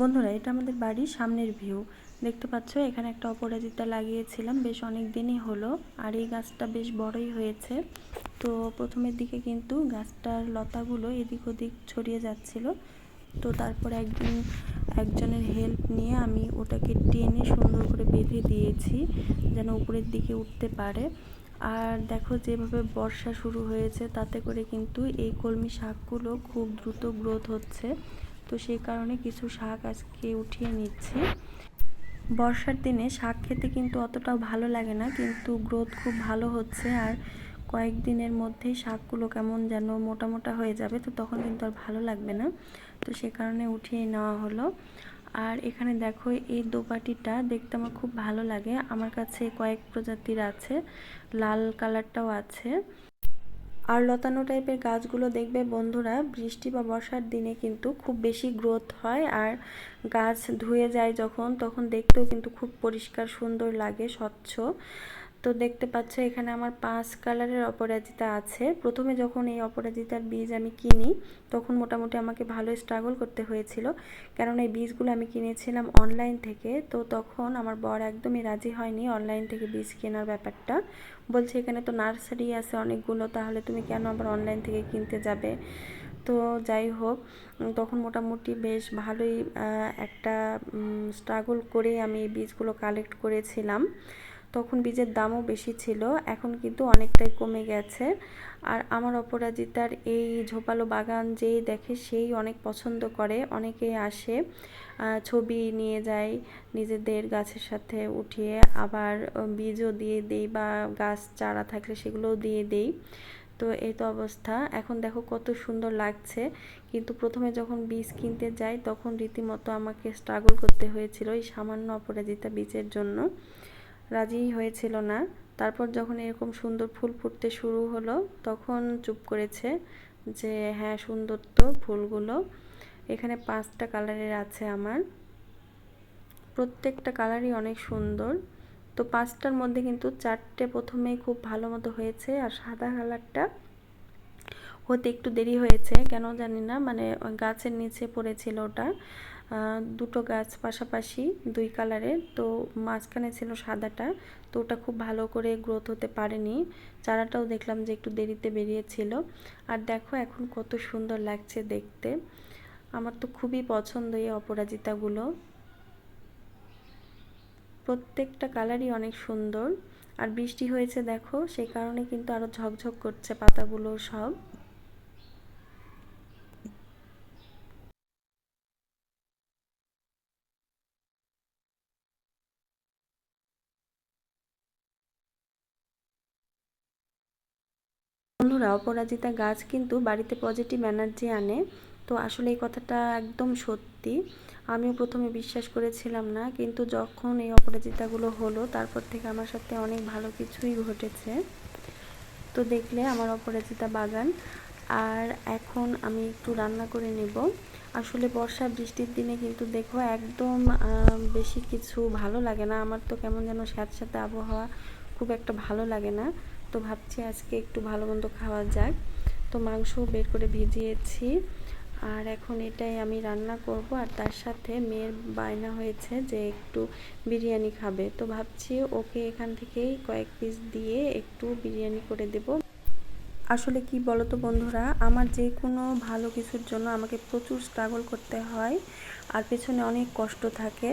বন্ধুরা, এটা আমাদের বাড়ির সামনের ভিউ। দেখতে পাচ্ছ, এখানে একটা অপরাজিতা লাগিয়েছিলাম, বেশ অনেক দিনই হলো, আর এই গাছটা বেশ বড়ই হয়েছে। তো প্রথমের দিকে কিন্তু গাছটার লতাগুলো এদিক ওদিক ছড়িয়ে যাচ্ছিল। তো তারপর একদিন একজনের হেল্প নিয়ে আমি ওটাকে টেনে সুন্দর করে বেঁধে দিয়েছি, যেন উপরের দিকে উঠতে পারে। আর দেখো, যেভাবে বর্ষা শুরু হয়েছে, তাতে করে কিন্তু এই কলমি শাকগুলো খুব দ্রুত গ্রোথ হচ্ছে। তো সেই কারণে কিছু শাক আজকে উঠিয়ে নিচ্ছি। বর্ষার দিনে শাক খেতে কিন্তু অতটাও ভালো লাগে না, কিন্তু গ্রোথ খুব ভালো হচ্ছে আর কয়েকদিনের মধ্যেই শাকগুলো কেমন যেন মোটা মোটা হয়ে যাবে, তো তখন কিন্তু আর ভালো লাগবে না। তো সে কারণে উঠিয়ে নেওয়া হলো। আর এখানে দেখো এই দোপাটিটা দেখতে আমার খুব ভালো লাগে। আমার কাছে কয়েক প্রজাতির আছে, লাল কালারটাও আছে। আর লতানো টাইপের গাছগুলো দেখবে বন্ধুরা, বৃষ্টি বা বর্ষার দিনে কিন্তু খুব বেশি গ্রোথ হয় আর গাছ ধুয়ে যায় যখন, তখন দেখতেও কিন্তু খুব পরিষ্কার সুন্দর লাগে, স্বচ্ছ। তো দেখতে পাচ্ছ এখানে আমার পাঁচ কালারের অপরাজিতা আছে। প্রথমে যখন এই অপরাজিতার বীজ আমি কিনি, তখন মোটামুটি আমাকে ভালো স্ট্রাগল করতে হয়েছিল। কারণ এই বীজগুলো আমি কিনেছিলাম অনলাইন থেকে। তো তখন আমার বর একদমই রাজি হয়নি অনলাইন থেকে বীজ কেনার ব্যাপারটা। বলছে, এখানে তো নার্সারি আছে অনেকগুলো, তাহলে তুমি কেন আবার অনলাইন থেকে কিনতে যাবে? তো যাই হোক তখন মোটামুটি বেশ ভালোই একটা স্ট্রাগল করে আমি এই বীজগুলো কালেক্ট করেছিলাম। তখন বীজের দামও বেশি ছিল, এখন কিন্তু অনেকটাই কমে গেছে। আর আমার অপরাজিতার এই ঝোপালো বাগান যেই দেখে সেই অনেক পছন্দ করে, অনেকে আসে ছবি নিয়ে যায় নিজেদের গাছের সাথে উঠিয়ে, আবার বীজও দিয়ে দেই বা গাছ চারা থাকলে সেগুলোও দিয়ে দেই। তো এই তো অবস্থা। এখন দেখো কত সুন্দর লাগছে। কিন্তু প্রথমে যখন বীজ কিনতে যাই, তখন রীতিমতো আমাকে স্ট্রাগল করতে হয়েছিল এই সামান্য অপরাজিতা বীজের জন্য। রাজি হয়েছিল না। তারপর যখন এরকম সুন্দর ফুল ফুটতে শুরু হলো, তখন চুপ করেছে যে হ্যাঁ সুন্দর তো ফুলগুলো। এখানে পাঁচটা কালারের আছে আমার। প্রত্যেকটা কালারই অনেক সুন্দর। তো পাঁচটার মধ্যে কিন্তু চারটে প্রথমেই খুব ভালো মতো হয়েছে আর সাদা কালারটা হতে একটু দেরি হয়েছে, কেন জানি না। মানে গাছের নিচে পড়েছিল ওটা। দুটো গাছ পাশাপাশি দুই কালারের তো মাঝখানে ছিল সাদাটা, তো ওটা খুব ভালো করে গ্রোথ হতে পারেনি। চারাটাও দেখলাম যে একটু দেরিতে বেরিয়েছিল। আর দেখো এখন কত সুন্দর লাগছে দেখতে। আমার তো খুবই পছন্দ এই অপরাজিতাগুলো। প্রত্যেকটা কালারই অনেক সুন্দর। আর বৃষ্টি হয়েছে দেখো, সেই কারণে কিন্তু আরও ঝকঝক করছে পাতাগুলো সব। বন্ধুরা অপরাজিতা গাছ কিন্তু বাড়িতে পজিটিভ এনার্জি আনে। তো আসলে এই কথাটা একদম সত্যি। আমিও প্রথমে বিশ্বাস করেছিলাম না, কিন্তু যখন এই অপরাজিতাগুলো হলো, তারপর থেকে আমার সাথে অনেক ভালো কিছুই ঘটেছে। তো দেখলে আমার অপরাজিতা বাগান। আর এখন আমি একটু রান্না করে নেব। আসলে বর্ষা, বৃষ্টির দিনে কিন্তু দেখো একদম বেশি কিছু ভালো লাগে না। আমার তো কেমন যেন স্যাঁতস্যাঁতে আবহাওয়া খুব একটা ভালো লাগে না। তো ভাবছি আজকে একটু ভালো মন্দ খাওয়া যাক। তো মাংস বের করে ভিজিয়েছি। আর এখন এটাই আমি রান্না করব। আর তার সাথে মেয়ের বায়না হয়েছে যে একটু বিরিয়ানি খাবে। তো ভাবছি ওকে এখান থেকেই কয়েক পিস দিয়ে একটু বিরিয়ানি করে দেব। আসলে কি বলতো বন্ধুরা, আমার যে কোনো ভালো কিছুর জন্য আমাকে প্রচুর স্ট্রাগল করতে হয়। আর পেছনে অনেক কষ্ট থাকে।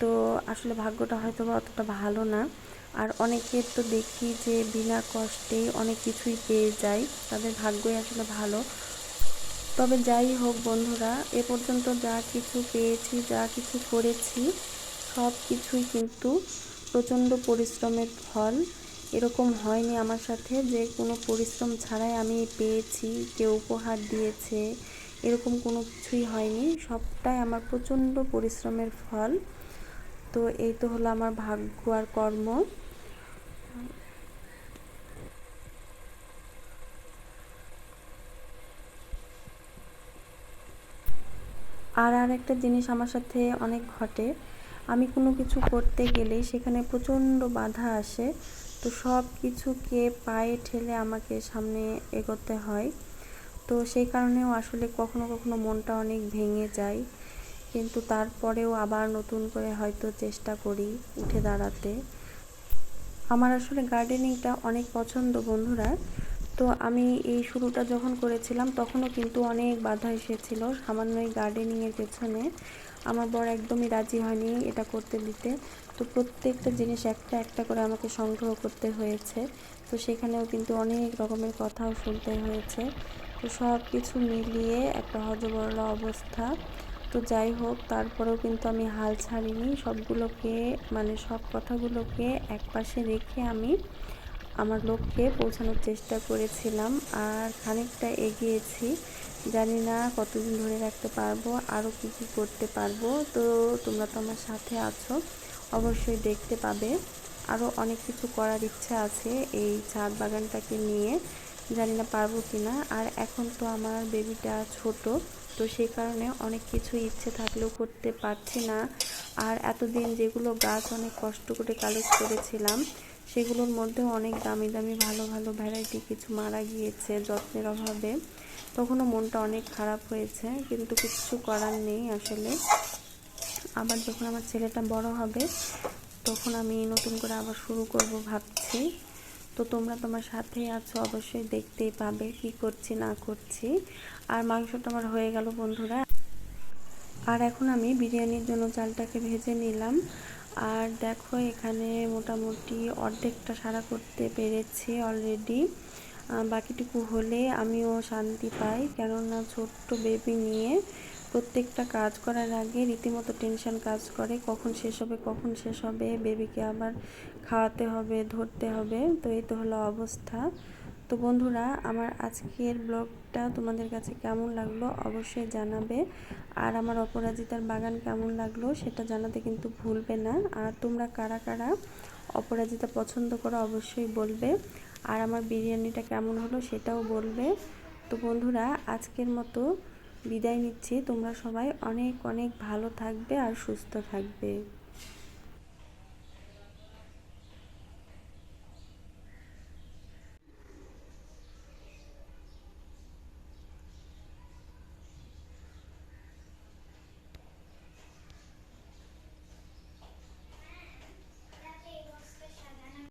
তো আসলে ভাগ্যটা হয়তো বা অতটা ভালো না। আর অনেকের তো দেখি যে বিনা কষ্টে অনেক কিছুই পেয়ে যায়, তাদের ভাগ্যই আসলে ভালো। তবে যাই হোক বন্ধুরা, এ পর্যন্ত যা কিছু পেয়েছি, যা কিছু করেছি, সব কিছুই কিন্তু প্রচণ্ড পরিশ্রমের ফল। এরকম হয়নি আমার সাথে যে কোনো পরিশ্রম ছাড়াই আমি পেয়েছি, কেউ উপহার দিয়েছে, এরকম কোনো কিছুই হয়নি। সবটাই আমার প্রচণ্ড পরিশ্রমের ফল। তো এই তো হলো আমার ভাগ্য আর কর্ম। আর আর একটা জিনিস আমার সাথে অনেক ঘটে। আমি কোনো কিছু করতে গেলেই সেখানে প্রচণ্ড বাধা আসে। তো সব কিছুকে পায়ে ঠেলে আমাকে সামনে এগোতে হয়। তো সেই কারণেও আসলে কখনো কখনো মনটা অনেক ভেঙে যায়। কিন্তু তারপরেও আবার নতুন করে হয়তো চেষ্টা করি উঠে দাঁড়াতে। আমার আসলে গার্ডেনিংটা অনেক পছন্দ বন্ধুরা। তো আমি এই শুরুটা যখন করেছিলাম, তখনও কিন্তু অনেক বাধা এসেছিল সামান্য এই গার্ডেনিংয়ের পেছনে। আমার বর একদমই রাজি হয়নি এটা করতে দিতে। তো প্রত্যেকটা জিনিস একটা একটা করে আমাকে সংগ্রহ করতে হয়েছে। তো সেখানেও কিন্তু অনেক রকমের কথাও শুনতে হয়েছে। তো সব কিছু মিলিয়ে একটা হজবরলা অবস্থা। তো যাই হোক, তারপরেও কিন্তু আমি হাল ছাড়িনি। সবগুলোকে মানে সব কথাগুলোকে একপাশে রেখে আমি আমার লক্ষ্যে পৌঁছানোর চেষ্টা করেছিলাম আর খানিকটা এগিয়েছি। জানি না কতদিন ধরে রাখতে পারব, আরও কী কী করতে পারব। তো তোমরা তো আমার সাথে আছো, অবশ্যই দেখতে পাবে। আরও অনেক কিছু করার ইচ্ছা আছে এই ছাদ বাগানটাকে নিয়ে। জানি না পারব কি না আর এখন তো আমার বেবিটা ছোট, তো সেই কারণে অনেক কিছু ইচ্ছে থাকলেও করতে পারছি না। আর এতদিন যেগুলো গাছ অনেক কষ্ট করে কালেক্ট করেছিলাম, সেগুলোর মধ্যেও অনেক দামি দামি ভালো ভালো ভ্যারাইটি কিছু মারা গিয়েছে যত্নের অভাবে। তখনও মনটা অনেক খারাপ হয়েছে, কিন্তু কিছু করার নেই আসলে। আবার যখন আমার ছেলেটা বড় হবে, তখন আমি নতুন করে আবার শুরু করব ভাবছি। তো তোমরা তোমার সাথে আছো, অবশ্যই দেখতেই পাবে কি করছি, না করছি। আর মাংসটা আমার হয়ে গেল বন্ধুরা। আর এখন আমি বিরিয়ানির জন্য চালটাকে ভেজে নিলাম। আর দেখো এখানে মোটামুটি অর্ধেকটা সারা করতে পেরেছি অলরেডি বাকিটুকু হলে আমিও শান্তি পাই, কেননা ছোট্ট বেবি নিয়ে প্রত্যেকটা কাজ করার আগে রীতিমতো টেনশন কাজ করে, কখন শেষ হবে, কখন শেষ হবে বেবিকে আবার খাওয়াতে হবে, ধরতে হবে, তো এই তো হলো অবস্থা। তো বন্ধুরা, আমার আজকের ব্লগটা তোমাদের কাছে কেমন লাগল অবশ্যই জানাবে, আর আমার অপরাজিতার বাগান কেমন লাগল সেটা জানাতে কিন্তু ভুলবে না, আর তোমরা কারা কারা অপরাজিতা পছন্দ করো অবশ্যই বলবে, আর আমার বিরিয়ানিটা কেমন হলো সেটাও বলবে। তো বন্ধুরা, আজকের মতো বিদায় নিচ্ছি। তোমরা সবাই অনেক অনেক ভালো থাকবে আর সুস্থ থাকবে।